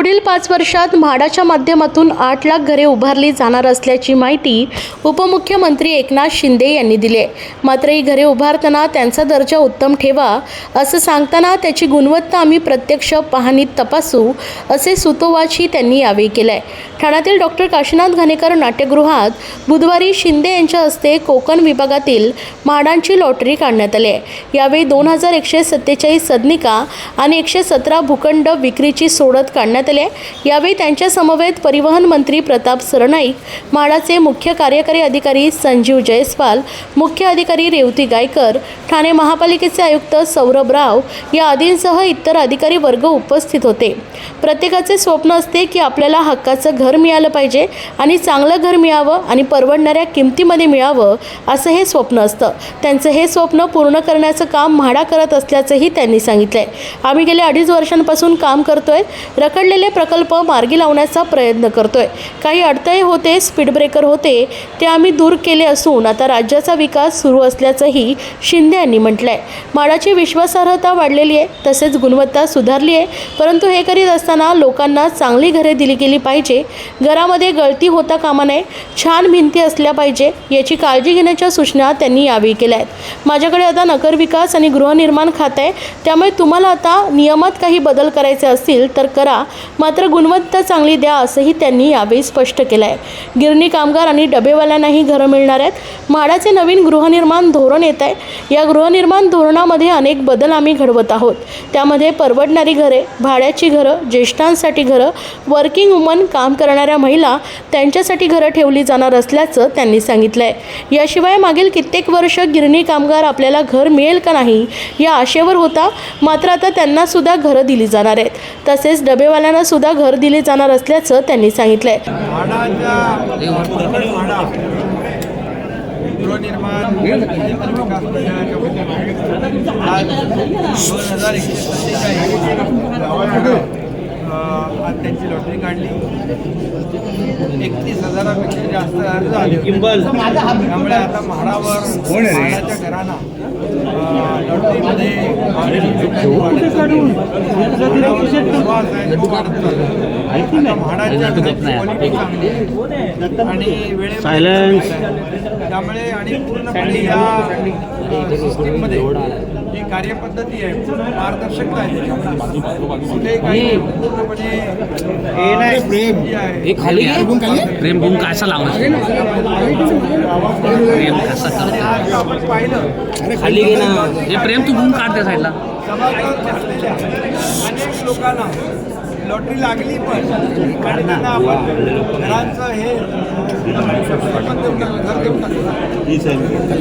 पुढील पाच वर्षात म्हाडाच्या माध्यमातून आठ लाख घरे उभारली जाणार असल्याची माहिती उपमुख्यमंत्री एकनाथ शिंदे यांनी दिली आहे. मात्र ही घरे उभारताना त्यांचा दर्जा उत्तम ठेवा असं सांगताना त्याची गुणवत्ता आम्ही प्रत्यक्ष पाहणीत तपासू असे सुतोवाचही त्यांनी यावेळी केलं आहे ठाण्यातील डॉक्टर काशीनाथ घाणेकर नाट्यगृहात बुधवारी शिंदे यांच्या हस्ते कोकण विभागातील म्हाडांची लॉटरी काढण्यात आली आहे. यावेळी दोन हजार एकशे सत्तेचाळीस सदनिका आणि एकशे सतरा भूखंड विक्रीची सोडत काढण्यात आले यावेळी त्यांच्या समवेत परिवहन मंत्री प्रताप सरनाईक म्हाडाचे मुख्य कार्यकारी अधिकारी संजीव जयस्वाल मुख्य अधिकारी रेवती गायकर ठाणे महापालिकेचे आयुक्त सौरभ राव या आदींसह इतर अधिकारी वर्ग उपस्थित होते. प्रत्येकाचे स्वप्न असते की आपल्याला हक्काचं घर मिळालं पाहिजे आणि चांगलं घर मिळावं आणि परवडणाऱ्या किमतीमध्ये मिळावं असं हे स्वप्न असतं. त्यांचं हे स्वप्न पूर्ण करण्याचं काम म्हाडा करत असल्याचंही त्यांनी सांगितलंय. आम्ही गेल्या अडीच वर्षांपासून काम करतोय. रखडलेले प्रकल्प मार्गी लावण्याचा प्रयत्न करतोय. काही अडथळे होते स्पीड ब्रेकर होते ते आम्ही दूर केले असून आता राज्याचा विकास सुरू असल्याचंही शिंदे यांनी म्हटलंय. माडाची विश्वासार्हता वाढलेली आहे तसेच गुणवत्ता सुधारली आहे. परंतु हे करीत असताना लोकांना चांगली घरे दिली गेली पाहिजे. घरामध्ये गळती होता कामा नये छान भिंती असल्या पाहिजे याची काळजी घेण्याच्या सूचना त्यांनी यावेळी केल्या आहेत माझ्याकडे आता नगर विकास आणि गृहनिर्माण खातं आहे त्यामुळे तुम्हाला आता नियमात काही बदल करायचे असतील तर करा. मात्र गुणवत्ता चांगली द्या असंही त्यांनी यावेळी स्पष्ट केलं आहे गिरणी कामगार आणि डबेवाल्यांनाही घरं मिळणार आहेत. म्हाडाचे नवीन गृहनिर्माण धोरण येत आहे या गृहनिर्माण धोरणामध्ये अनेक बदल आम्ही घडवत आहोत. त्यामध्ये परवडणारी घरे भाड्याची घरं ज्येष्ठांसाठी घरं वर्किंग वुमन काम करणाऱ्या महिला त्यांच्यासाठी घरं ठेवली जाणार असल्याचं त्यांनी सांगितलं आहे याशिवाय मागील कित्येक वर्ष गिरणी कामगार आपल्याला घर मिळेल का नाही या आशेवर होता. मात्र आता त्यांनासुद्धा घरं दिली जाणार आहेत. तसेच डबेवाल्यांना सुद्धा घर दिले जाणार असल्याचं त्यांनी सांगितलं आहे म्हाडाच्या म्हाडा गृहनिर्माण विकास मंडळाच्या वतीने आज दोन हजार एकशे सत्तेचाळीस आज त्यांची लॉटरी काढली. एकतीस हजारापेक्षा जास्त अर्ज आले. त्यामुळे आता म्हाडावर म्हाडाच्या घरांना अ, त्यामुळे आणि पूर्णपणे या सिस्टीममध्ये जी कार्यपद्धती आहे पारदर्शकता आहे त्याच्यामध्ये. कुठे काही पूर्णपणे प्रेम. हे भूम कसा लावणार? प्रेम कसा करतो आपण पाहिलं. खाली घे ना. हे प्रेम तू भूम काढ त्या साईडला अनेक लोकांना लॉटरी लागली पण आणि त्यांना आपण घरांचं हे आपण देऊन टाकलं, घर देऊन टाकलं.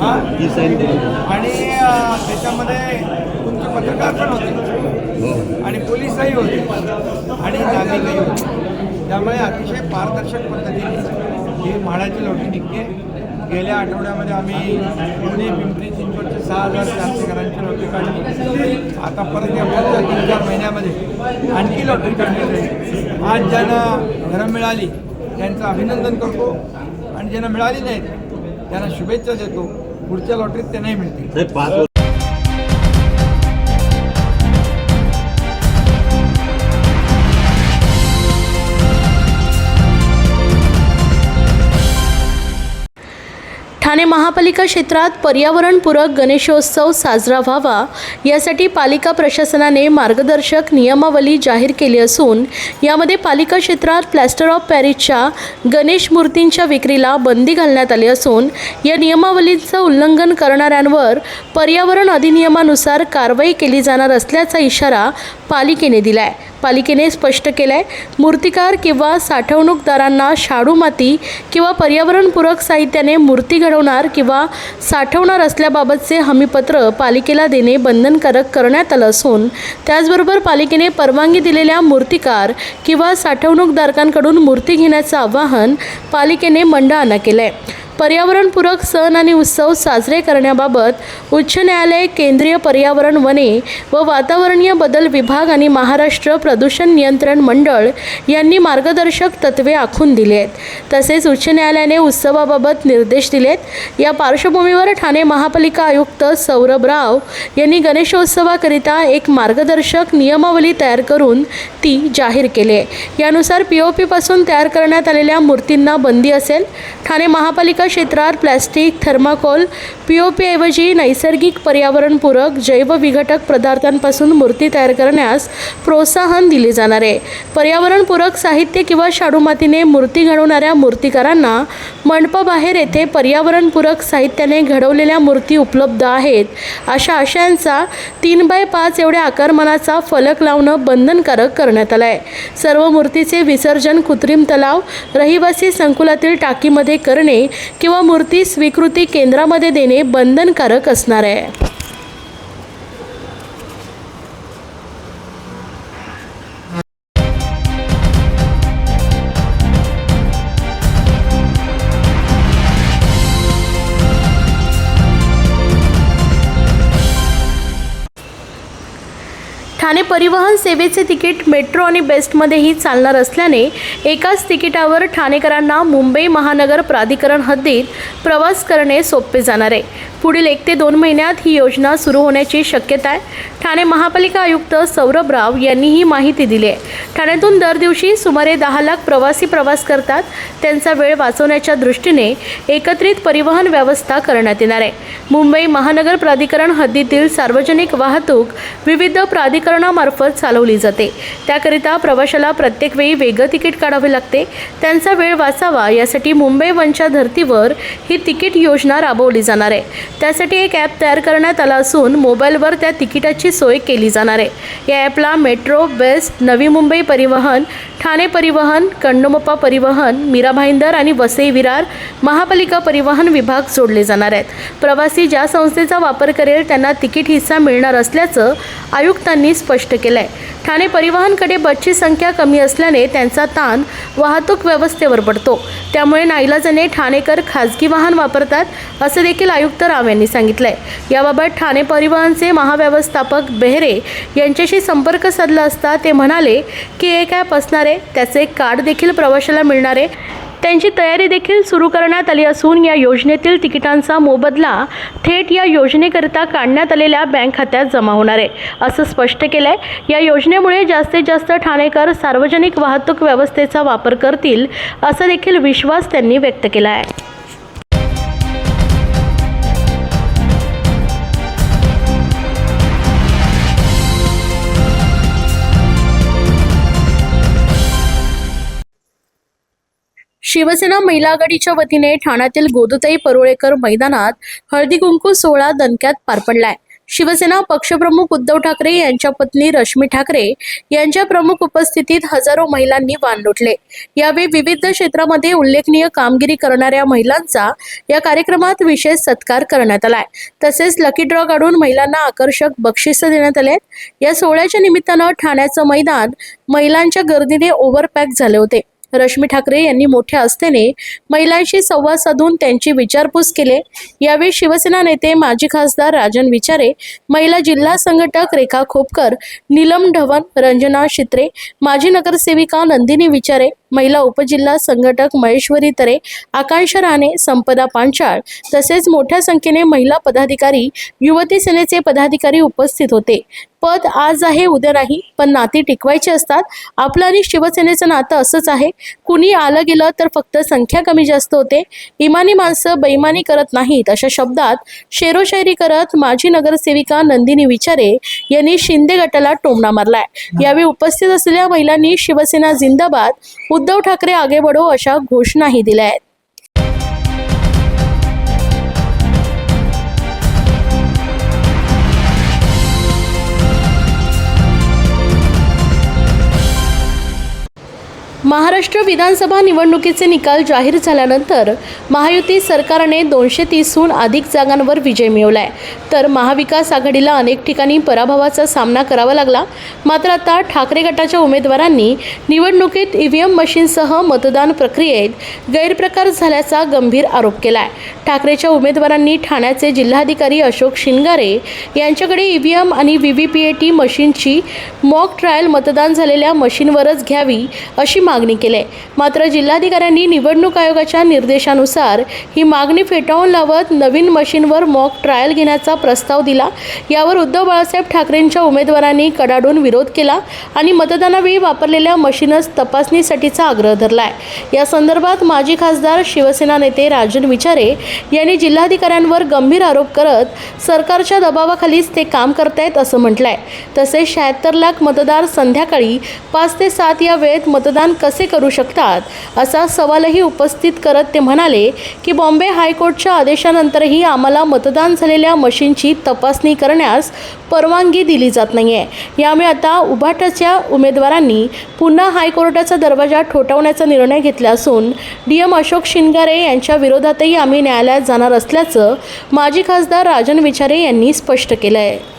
हा? आणि अं, त्याच्यामध्ये तुमचे पत्रकार पण होते. आणि पोलीसही होते. आणि नागरिकही होते. त्यामुळे अतिशय पारदर्शक पद्धतीने ही म्हाडाची लॉटरी निघते. गेल्या आठवड्यामध्ये आम्ही पुणे पिंपरी चिंचवडचे सहा हजार चारशे लॉटरी काढली. आता परत या तीन चार महिन्यामध्ये आणखी लॉटरी काढली जाईल आज ज्यांना घरं मिळाली त्यांचं अभिनंदन करतो. आणि ज्यांना मिळाली नाहीत त्यांना शुभेच्छा देतो. पुढच्या लॉटरीत त्यांनाही मिळतील. ठाणे महापालिका क्षेत्रात पर्यावरणपूरक गणेशोत्सव साजरा व्हावा. यासाठी पालिका प्रशासनाने मार्गदर्शक नियमावली जाहीर केली असून यामध्ये पालिका क्षेत्रात प्लॅस्टर ऑफ पॅरिसच्या गणेश मूर्तींच्या विक्रीला बंदी घालण्यात आली असून या नियमावलीचं उल्लंघन करणाऱ्यांवर पर्यावरण अधिनियमानुसार कारवाई केली जाणार असल्याचा इशारा पालिकेने दिला आहे पालिकेने स्पष्ट केलं आहे मूर्तिकार किंवा साठवणूकदारांना शाडू माती किंवा पर्यावरणपूरक साहित्याने मूर्ती घडवणार किंवा साठवणार असल्याबाबतचे हमीपत्र पालिकेला देणे बंधनकारक करण्यात आलं असून त्याचबरोबर पालिकेने परवानगी दिलेल्या मूर्तिकार किंवा साठवणूकदारकांकडून मूर्ती घेण्याचं आवाहन पालिकेने मंडळांना केलं आहे पर्यावरणपूरक सण आणि उत्सव साजरे करण्याबाबत उच्च न्यायालय केंद्रीय पर्यावरण वने व वातावरणीय बदल विभाग आणि महाराष्ट्र प्रदूषण नियंत्रण मंडळ यांनी मार्गदर्शक तत्त्वे आखून दिली आहेत तसेच उच्च न्यायालयाने उत्सवाबाबत निर्देश दिलेत. या पार्श्वभूमीवर ठाणे महापालिका आयुक्त सौरभ राव यांनी गणेशोत्सवाकरिता एक मार्गदर्शक नियमावली तयार करून ती जाहीर केली आहे. यानुसार पी ओ पीपासून तयार करण्यात आलेल्या मूर्तींना बंदी असेल. ठाणे महापालिका क्षेत्रात प्लॅस्टिक थर्माकोल पी ओ पीऐवजी नैसर्गिक पर्यावरणपूरक जैवविघटक पदार्थांपासून मूर्ती तयार करण्यास प्रोत्साहन दिले जाणार आहे. पर्यावरणपूरक साहित्य किंवा शाडू मातीने मूर्ती घडवणाऱ्या मूर्तिकारांना मंडपाबाहेर येथे पर्यावरणपूरक साहित्याने घडवलेल्या मूर्ती उपलब्ध आहेत. अशा आशयांचा तीन बाय पाच एवढ्या आकारमानाचा फलक लावणं बंधनकारक करण्यात आलं आहे सर्व मूर्तीचे विसर्जन कृत्रिम तलाव रहिवासी संकुलातील टाकीमध्ये करणे किंवा मूर्ती स्वीकृती केंद्रामध्ये देणे बंधनकारक असणार आहे. ठाणे परिवहन सेवेचे तिकीट मेट्रो आणि बेस्टमध्येही चालणार असल्याने एकाच तिकिटावर ठाणेकरांना मुंबई महानगर प्राधिकरण हद्दीत प्रवास करणे सोपे जाणार आहे. पुढील एक ते दोन महिन्यात ही योजना सुरू होण्याची शक्यता आहे. ठाणे महापालिका आयुक्त सौरभ राव यांनी ही माहिती दिली आहे. ठाण्यातून दर दिवशी सुमारे दहा लाख प्रवासी प्रवास करतात. त्यांचा वेळ वाचवण्याच्या दृष्टीने एकत्रित परिवहन व्यवस्था करण्यात येणार आहे. मुंबई महानगर प्राधिकरण हद्दीतील सार्वजनिक वाहतूक विविध प्राधिकरणामार्फत चालवली जाते. त्याकरिता प्रवाशाला प्रत्येक वेळी वेगळं तिकीट काढावे लागते. त्यांचा वेळ वाचावा यासाठी मुंबई वनच्या धर्तीवर ही तिकीट योजना राबवली जाणार आहे. त्यासाठी एक ॲप तयार करण्यात आला असून मोबाईलवर त्या तिकिटाची सोय केली जाणार आहे. या ॲपला मेट्रो बेस्ट नवी मुंबई परिवहन ठाणे परिवहन कंडोमप्पा परिवहन मीरा भाईंदर आणि वसई विरार महापालिका परिवहन विभाग जोडले जाणार आहेत. प्रवासी ज्या संस्थेचा वापर करेल त्यांना तिकीट हिस्सा मिळणार असल्याचं आयुक्तांनी स्पष्ट केलं आहे ठाणे परिवहनकडे बसची संख्या कमी असल्याने त्यांचा ताण वाहतूक व्यवस्थेवर पडतो. त्यामुळे नाईलाजाने ठाणेकर खाजगी वाहन वापरतात असे देखील आयुक्त राव यांनी सांगितलंय. याबाबत ठाणे परिवहनचे महाव्यवस्थापक बेहरे यांच्याशी संपर्क साधला असता ते म्हणाले की एक ॲप असणारे त्याचे कार्ड देखील प्रवाशाला मिळणारे. त्यांची तयारी देखील सुरू करण्यात आली असून या योजनेतील तिकिटांचा मोबदला थेट या योजनेकरिता काढण्यात आलेल्या बँक खात्यात जमा होणार आहे. असं स्पष्ट केलं आहे या योजनेमुळे जास्तीत जास्त ठाणेकर सार्वजनिक वाहतूक व्यवस्थेचा वापर करतील असा देखील विश्वास त्यांनी व्यक्त केला आहे शिवसेना महिला आघाडीच्या वतीने ठाण्यातील गोदताई परुळेकर मैदानात हळदी कुंकू सोहळा दणक्यात पार पडलाय. शिवसेना पक्षप्रमुख उद्धव ठाकरे यांच्या पत्नी रश्मी ठाकरे यांच्या प्रमुख उपस्थितीत हजारो महिलांनी वाण लुटले. यावेळी विविध क्षेत्रामध्ये उल्लेखनीय कामगिरी करणाऱ्या महिलांचा या कार्यक्रमात विशेष सत्कार करण्यात आलाय. तसेच लकी ड्रॉ काढून महिलांना आकर्षक बक्षिसं देण्यात आले या सोहळ्याच्या निमित्तानं ठाण्याचं मैदान महिलांच्या गर्दीने ओव्हरपॅक झाले होते. रश्मी ठाकरे यांनी मोठ्या आस्थेने महिलांशी संवाद साधून त्यांची विचारपूस केले. यावेळी शिवसेना नेते माजी खासदार राजन विचारे महिला जिल्हा संघटक रेखा खोपकर नीलम ढवण रंजना शित्रे माजी नगरसेविका नंदिनी विचारे महिला उपजिल्हा संघटक महेश्वरी तरे आकांक्षा राणे संपदा पांचाळ तसेच मोठ्या संख्येने महिला पदाधिकारी युवती सेनेचे पदाधिकारी उपस्थित होते. पद आज आहे उद्या नाही पण नाती टिकवायची असतात. आपलं आणि शिवसेनेचं नातं असंच आहे. कुणी आलं गेलं तर फक्त संख्या कमी जास्त होते. इमानी माणसं बैमानी करत नाहीत अशा शब्दात शेरोशायरी करत माजी नगरसेविका नंदिनी विचारे यांनी शिंदे गटाला टोमणा मारलाय. यावेळी उपस्थित असलेल्या महिलांनी शिवसेना जिंदाबाद उद्धव ठाकरे आगे बढो अशा घोषणाही दिल्या आहेत. महाराष्ट्र विधानसभा निवडणुकीचे निकाल जाहीर झाल्यानंतर महायुती सरकारने दोनशे तीसहून अधिक जागांवर विजय मिळवला आहे तर महाविकास आघाडीला अनेक ठिकाणी पराभवाचा सामना करावा लागला. मात्र आता ठाकरे गटाच्या उमेदवारांनी निवडणुकीत ईव्हीएम मशीनसह मतदान प्रक्रियेत गैरप्रकार झाल्याचा गंभीर आरोप केला आहे ठाकरेच्या उमेदवारांनी ठाण्याचे जिल्हाधिकारी अशोक शिंगारे यांच्याकडे ईव्हीएम आणि V V P A T मशीनची मॉक ट्रायल मतदान झालेल्या मशीनवरच घ्यावी अशी मागणी केली. आहे. मात्र जिल्हाधिकाऱ्यांनी निवडणूक आयोगाच्या निर्देशानुसार ही मागणी फेटाळून लावत नवीन मशीनवर मॉक ट्रायल घेण्याचा प्रस्ताव दिला. यावर उद्धव बाळासाहेब ठाकरेंच्या उमेदवारांनी कडाडून विरोध केला आणि मतदानावेळी वापरलेल्या मशीनच तपासणीसाठीचा आग्रह धरला आहे या संदर्भात माजी खासदार शिवसेना नेते राजन विचारे यांनी जिल्हाधिकाऱ्यांवर गंभीर आरोप करत सरकारच्या दबावाखालीच ते काम करतायत असं म्हटलंय. तसेच शहात्तर लाख मतदार संध्याकाळी पाच ते सात या वेळेत मतदान कर करू शकतात? असा सवालही उपस्थित करत ते म्हणाले की बॉम्बे हायकोर्टच्या आदेशानंतरही आम्हाला मतदान झालेल्या मशीनची तपासणी करण्यास परवानगी दिली जात नाही आहे यामुळे आता उभाटाच्या उमेदवारांनी पुन्हा हायकोर्टाचा दरवाजा ठोठावण्याचा निर्णय घेतला असून डी एम अशोक शिनगारे यांच्या विरोधातही आम्ही न्यायालयात जाणार असल्याचं माजी खासदार राजन विचारे यांनी स्पष्ट केलं आहे